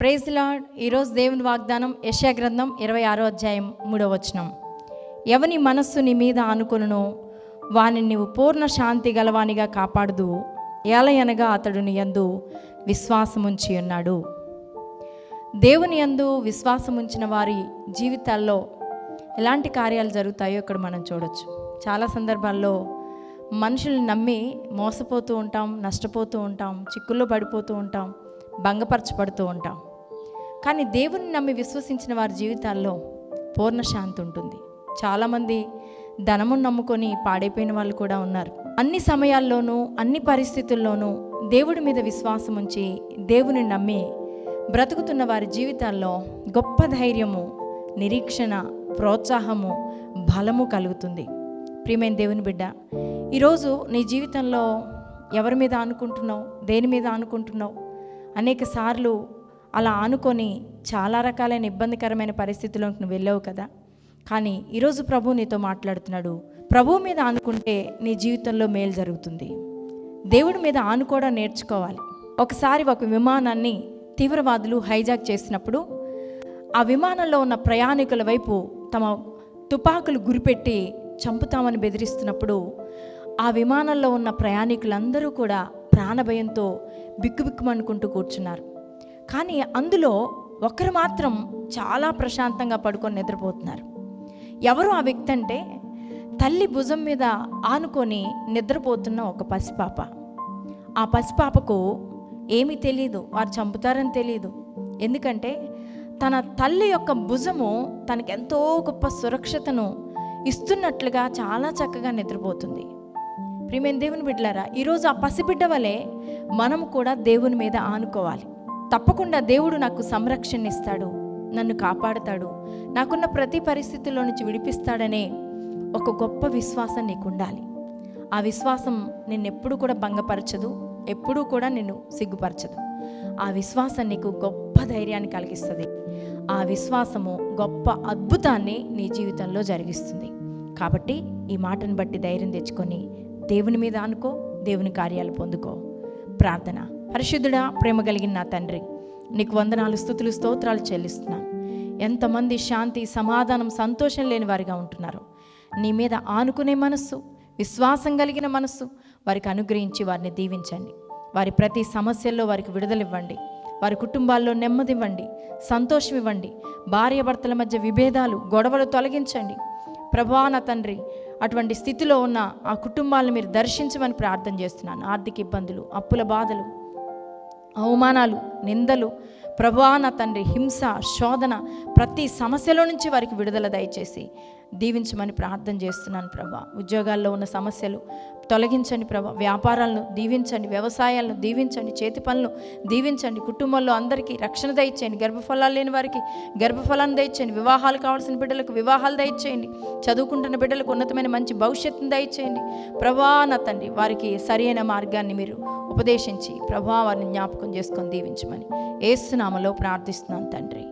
Praise lord ఈరోజు దేవుని వాగ్దానం యశాగ్రంథం ఇరవై ఆరో అధ్యాయం మూడవ వచనం. ఎవని మనస్సు నీ మీద ఆనుకొనునో వాని నీవు పూర్ణ శాంతి గలవానిగా కాపాడుదు. ఏలయనగా అతడు నీ యందు విశ్వాసముంచి ఉన్నాడు. దేవుని యందు విశ్వాసముంచిన వారి జీవితాల్లో ఎలాంటి కార్యాలు జరుగుతాయో ఇక్కడ మనం చూడొచ్చు. చాలా సందర్భాల్లో మనుషుల్ని నమ్మి మోసపోతూ ఉంటాం నష్టపోతూ ఉంటాం చిక్కుల్లో పడిపోతూ ఉంటాం. భంగపరచబడుతూ ఉంటాం. కానీ దేవుని నమ్మి విశ్వసించిన వారి జీవితాల్లో పూర్ణ శాంతి ఉంటుంది. చాలామంది ధనమును నమ్ముకొని పాడైపోయిన వాళ్ళు కూడా ఉన్నారు. అన్ని సమయాల్లోనూ అన్ని పరిస్థితుల్లోనూ దేవుడి మీద విశ్వాసం ఉంచి దేవుని నమ్మి బ్రతుకుతున్న వారి జీవితాల్లో గొప్ప ధైర్యము నిరీక్షణ ప్రోత్సాహము బలము కలుగుతుంది. ప్రియమైన దేవుని బిడ్డ ఈరోజు నీ జీవితంలో ఎవరి మీద అనుకుంటున్నావు దేని మీద అనుకుంటున్నావు అనేక సార్లు అలా ఆనుకొని చాలా రకాలైన ఇబ్బందికరమైన పరిస్థితుల్లోకి నువ్వు వెళ్ళావు కదా. కానీ ఈరోజు ప్రభు నీతో మాట్లాడుతున్నాడు. ప్రభు మీద ఆనుకుంటే నీ జీవితంలో మేలు జరుగుతుంది. దేవుడి మీద ఆనుకోవడం నేర్చుకోవాలి. ఒకసారి ఒక విమానాన్ని తీవ్రవాదులు హైజాక్ చేసినప్పుడు ఆ విమానంలో ఉన్న ప్రయాణికుల వైపు తమ తుపాకులు గురిపెట్టి చంపుతామని బెదిరిస్తున్నప్పుడు ఆ విమానంలో ఉన్న ప్రయాణికులందరూ కూడా ప్రాణభయంతో బిక్కుబిక్కుమనుకుంటూ కూర్చున్నారు. కానీ అందులో ఒకరు మాత్రం చాలా ప్రశాంతంగా పడుకొని నిద్రపోతున్నారు. ఎవరు ఆ వ్యక్తి అంటే? తల్లి భుజం మీద ఆనుకొని నిద్రపోతున్న ఒక పసిపాప. ఆ పసిపాపకు ఏమీ తెలియదు వారు చంపుతారని తెలియదు ఎందుకంటే తన తల్లి యొక్క భుజము తనకెంతో గొప్ప సురక్షతను ఇస్తున్నట్లుగా చాలా చక్కగా నిద్రపోతుంది. ప్రియమైన దేవుని బిడ్డలారా ఈరోజు ఆ పసిబిడ్డ వలె మనం కూడా దేవుని మీద ఆనుకోవాలి. తప్పకుండా దేవుడు నాకు సంరక్షణ ఇస్తాడు నన్ను కాపాడుతాడు నాకున్న ప్రతి పరిస్థితుల్లో నుంచి విడిపిస్తాడనే ఒక గొప్ప విశ్వాసం నీకు ఉండాలి ఆ విశ్వాసం నిన్నెప్పుడు కూడా భంగపరచదు ఎప్పుడూ కూడా నిన్ను సిగ్గుపరచదు. ఆ విశ్వాసం నీకు గొప్ప ధైర్యాన్ని కలిగిస్తుంది. ఆ విశ్వాసము గొప్ప అద్భుతాన్ని నీ జీవితంలో జరిగిస్తుంది. కాబట్టి ఈ మాటను బట్టి ధైర్యం తెచ్చుకొని దేవుని మీద అనుకో దేవుని కార్యాలు పొందుకో. ప్రార్థన. పరిశుద్ధుడా ప్రేమ కలిగిన నా తండ్రి నీకు వందనాలు స్థుతులు స్తోత్రాలు చెల్లిస్తున్నాను. ఎంతమంది శాంతి సమాధానం సంతోషం లేని వారిగా ఉంటున్నారు. నీ మీద ఆనుకునే మనస్సు విశ్వాసం కలిగిన మనస్సు వారికి అనుగ్రహించి వారిని దీవించండి. వారి ప్రతి సమస్యల్లో వారికి విడుదలివ్వండి వారి కుటుంబాల్లో నెమ్మదివ్వండి సంతోషం ఇవ్వండి. భార్యాభర్తల మధ్య విభేదాలు గొడవలు తొలగించండి. ప్రభా నా తండ్రి అటువంటి స్థితిలో ఉన్న ఆ కుటుంబాలను మీరు దర్శించమని ప్రార్థన చేస్తున్నాను. ఆర్థిక ఇబ్బందులు అప్పుల బాధలు అవమానాలు నిందలు ప్రభా నా తండ్రి హింస శోధన ప్రతి సమస్యలో నుంచి వారికి విడుదల దయచేసి దీవించమని ప్రార్థన చేస్తున్నాను ప్రభా. ఉద్యోగాల్లో ఉన్న సమస్యలు తొలగించండి ప్రభా. వ్యాపారాలను దీవించండి వ్యవసాయాలను దీవించండి చేతి పనులు దీవించండి కుటుంబంలో అందరికీ రక్షణ దయచేయండి గర్భఫలాలు లేని వారికి గర్భఫలాన్ని దయచేయండి వివాహాలు కావాల్సిన బిడ్డలకు వివాహాలు దయచేయండి చదువుకుంటున్న బిడ్డలకు ఉన్నతమైన మంచి భవిష్యత్తును దయచేయండి. ప్రభా నా తండ్రి వారికి సరైన మార్గాన్ని మీరు ఉపదేశించి ప్రభా వారిని జ్ఞాపకం చేసుకొని దీవించమని ఏసునామలో ప్రార్థిస్తున్నాను తండ్రి.